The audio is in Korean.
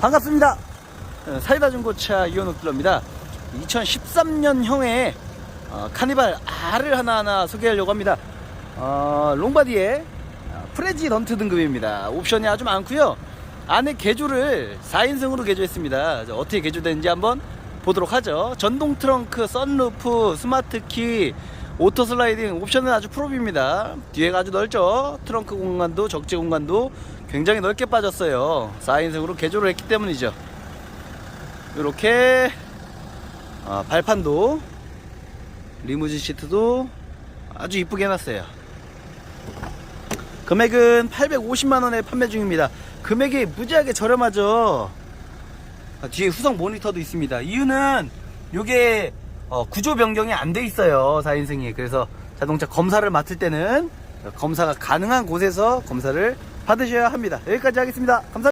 반갑습니다. 어, 사이다 중고차 이현욱 딜러입니다. 2013년형의 어, 카니발 R을 하나하나 소개하려고 합니다. 어, 롱바디의 어, 프레지던트 등급입니다. 옵션이 아주 많고요. 안에 개조를 4인승으로 개조했습니다. 자, 어떻게 개조되는지 한번 보도록 하죠. 전동 트렁크, 썬루프, 스마트키, 오토 슬라이딩 옵션은 아주 프로입니다. 뒤에가 아주 넓죠. 트렁크 공간도 적재 공간도 굉장히 넓게 빠졌어요. 4인승으로 개조를 했기 때문이죠. 이렇게 아, 발판도 리무진 시트도 아주 이쁘게 해놨어요. 금액은 850만원에 판매 중입니다. 금액이 무지하게 저렴하죠. 아, 뒤에 후성 모니터도 있습니다. 이유는 이게 어, 구조 변경이 안 돼 있어요. 4인승이. 그래서 자동차 검사를 맡을 때는 검사가 가능한 곳에서 검사를 받으셔야 합니다. 여기까지 하겠습니다. 감사합니다.